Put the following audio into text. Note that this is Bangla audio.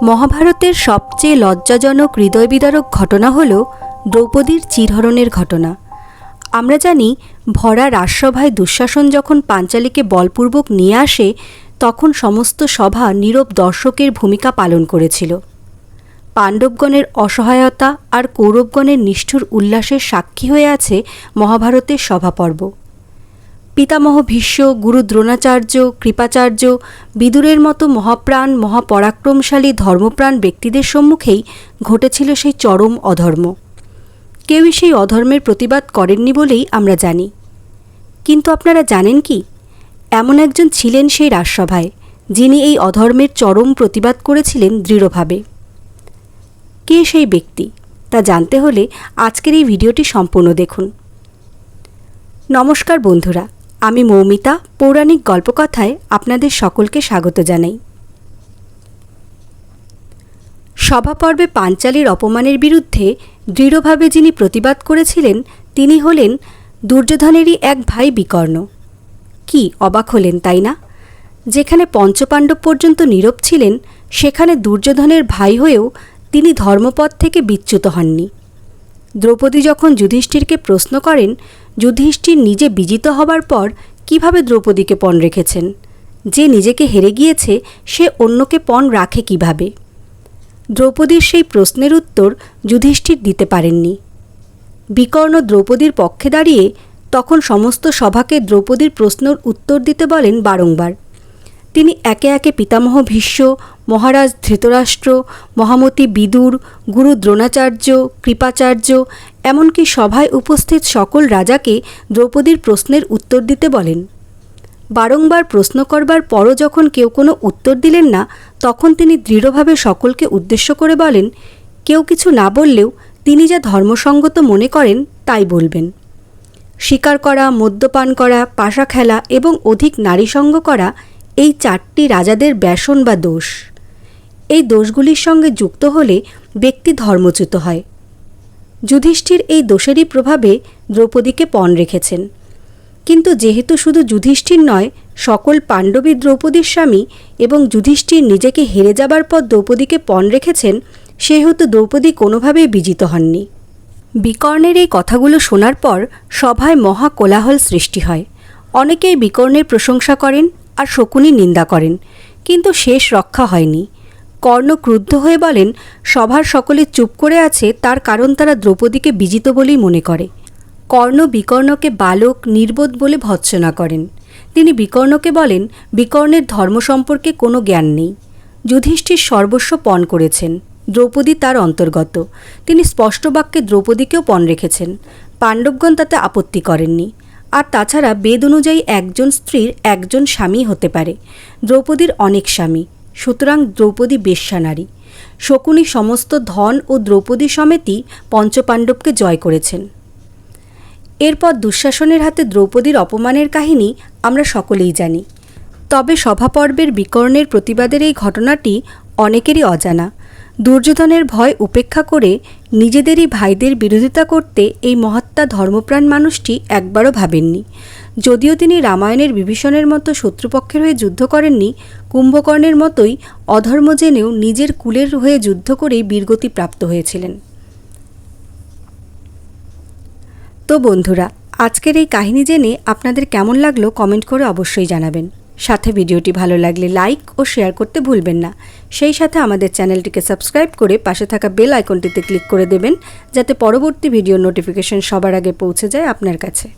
মহাভারতের সবচেয়ে লজ্জাজনক হৃদয়বিদারক ঘটনা হল দ্রৌপদীর চিরহরণের ঘটনা। আমরা জানি, ভরা রাজসভায় দুঃশাসন যখন পাঞ্চালীকে বলপূর্বক নিয়ে আসে, তখন সমস্ত সভা নীরব দর্শকের ভূমিকা পালন করেছিল। পাণ্ডবগণের অসহায়তা আর কৌরবগণের নিষ্ঠুর উল্লাসের সাক্ষী হয়ে আছে মহাভারতের সভাপর্ব। পিতামহ ভীষ্ম, গুরু দ্রোণাচার্য, কৃপাচার্য, বিদুরের মতো মহাপ্রাণ, মহাপরাক্রমশালী, ধর্মপ্রাণ ব্যক্তিদের সম্মুখেই ঘটেছিল সেই চরম অধর্ম। কেউই সেই অধর্মের প্রতিবাদ করেননি বলেই আমরা জানি। কিন্তু আপনারা জানেন কি? এমন একজন ছিলেন সেই রাজসভায়, যিনি এই অধর্মের চরম প্রতিবাদ করেছিলেন দৃঢ়ভাবে। কে সেই ব্যক্তি? তা জানতে হলে আজকের এই ভিডিওটি সম্পূর্ণ দেখুন। নমস্কার বন্ধুরা আমি মৌমিতা, পৌরাণিক গল্পকথায় আপনাদের সকলকে স্বাগত জানাই। সভাপর্বে পাঞ্চালীর অপমানের বিরুদ্ধে দৃঢ়ভাবে যিনি প্রতিবাদ করেছিলেন, তিনি হলেন দুর্যোধনেরই এক ভাই বিকর্ণ। কি অবাক হলেন, তাই না? যেখানে পঞ্চপাণ্ডব পর্যন্ত নীরব ছিলেন, সেখানে দুর্যোধনের ভাই হয়েও তিনি ধর্মপথ থেকে বিচ্যুত হননি। দ্রৌপদী যখন যুধিষ্ঠিরকে প্রশ্ন করেন, যুধিষ্ঠির নিজে বিজিত হবার পর কীভাবে দ্রৌপদীকে পণ রেখেছেন? যে নিজেকে হেরে গিয়েছে, সে অন্যকে পণ রাখে কীভাবে? দ্রৌপদীর সেই প্রশ্নের উত্তর যুধিষ্ঠির দিতে পারেননি। বিকর্ণ দ্রৌপদীর পক্ষে দাঁড়িয়ে তখন সমস্ত সভাকে দ্রৌপদীর প্রশ্নের উত্তর দিতে বলেন বারংবার। তিনি একে একে পিতামহ ভীষ্ম মহারাজ ধৃতরাষ্ট্র, মহামতি বিদুর, গুরু দ্রোণাচার্য, কৃপাচার্য, এমনকি সভায় উপস্থিত সকল রাজাকে দ্রৌপদীর প্রশ্নের উত্তর দিতে বলেন। বারংবার প্রশ্ন করবার পরও যখন কেউ কোনো উত্তর দিলেন না, তখন তিনি দৃঢ়ভাবে সকলকে উদ্দেশ্য করে বলেন, কেউ কিছু না বললেও তিনি যা ধর্মসঙ্গত মনে করেন, তাই বলবেন। শিকার করা, মদ্যপান করা, পাশা খেলা এবং অধিক নারীসঙ্গ করা, এই চারটি রাজাদের ব্যসন বা দোষ। এই দোষগুলির সঙ্গে যুক্ত হলে ব্যক্তি ধর্মচ্যুত হয়। যুধিষ্ঠির এই দোষেরই প্রভাবে দ্রৌপদীকে পণ রেখেছেন। কিন্তু যেহেতু শুধু যুধিষ্ঠির নয়, সকল পাণ্ডবী দ্রৌপদীর স্বামী এবং যুধিষ্ঠির নিজেকে হেরে যাবার পর দ্রৌপদীকে পণ রেখেছেন, সেহেতু দ্রৌপদী কোনোভাবেই বিজিত হননি। বিকর্ণের এই কথাগুলো শোনার পর সভায় মহা কোলাহল সৃষ্টি হয়। অনেকেই বিকর্ণের প্রশংসা করেন আর শকুনি নিন্দা করেন, কিন্তু শেষ রক্ষা হয়নি। কর্ণ ক্রুদ্ধ হয়ে বলেন, সভার সকলে চুপ করে আছে, তার কারণ তারা দ্রৌপদীকে বিজিত বলেই মনে করে। কর্ণ বিকর্ণকে বালক, নির্বোধ বলে ভৎসনা করেন। তিনি বিকর্ণকে বলেন, বিকর্ণের ধর্ম সম্পর্কে কোনো জ্ঞান নেই। যুধিষ্ঠির সর্বস্ব পণ করেছেন। দ্রৌপদী তার অন্তর্গত। তিনি স্পষ্ট বাক্যে দ্রৌপদীকেও পণ রেখেছেন। পাণ্ডবগণ তাতে আপত্তি করেননি। আর তাছাড়া বেদ অনুযায়ী একজন স্ত্রীর একজন স্বামী হতে পারে। দ্রৌপদীর অনেক স্বামী। সুতরাং দ্রৌপদী বেশ্যা নারী। শকুনি সমস্ত ধন ও দ্রৌপদী সমেতই পঞ্চপাণ্ডবকে জয় করেছেন। এরপর দুঃশাসনের হাতে দ্রৌপদীর অপমানের কাহিনী আমরা সকলেই জানি। তবে সভাপর্বের বিকর্ণের প্রতিবাদের এই ঘটনাটি অনেকেরই অজানা। দুর্যোধনের ভয় উপেক্ষা করে নিজেদেরই ভাইদের বিরোধিতা করতে এই মহাত্মা ধর্মপ্রাণ মানুষটি একবারও ভাবেননি। যদিও তিনি রামায়ণের বিভীষণের মতো শত্রুপক্ষের হয়ে যুদ্ধ করেননি, কুম্ভকর্ণের মতোই অধর্ম জেনেও নিজের কুলের হয়ে যুদ্ধ করেই বীরগতি প্রাপ্ত হয়েছিলেন। তো বন্ধুরা, আজকের এই কাহিনী জেনে আপনাদের কেমন লাগল কমেন্ট করে অবশ্যই জানাবেন। সাথে ভিডিওটি ভালো লাগলে লাইক ও শেয়ার করতে ভুলবেন না। সেই সাথে আমাদের চ্যানেলটিকে সাবস্ক্রাইব করে পাশে থাকা বেল আইকনটিতে ক্লিক করে দেবেন, যাতে পরবর্তী ভিডিও নোটিফিকেশন সবার আগে পৌঁছে যায় আপনার কাছে।